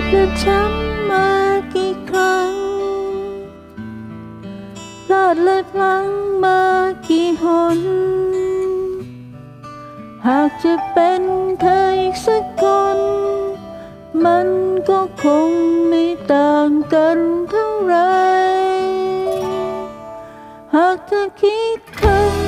บและช้ำมากี่ครั้งพลาดและพลั้งมากี่หน หากจะเป็นเธออีกสักคน มันก็คงไม่ต่างกันเท่าไร หากเธอคิดถึง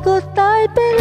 go tai pe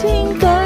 听歌。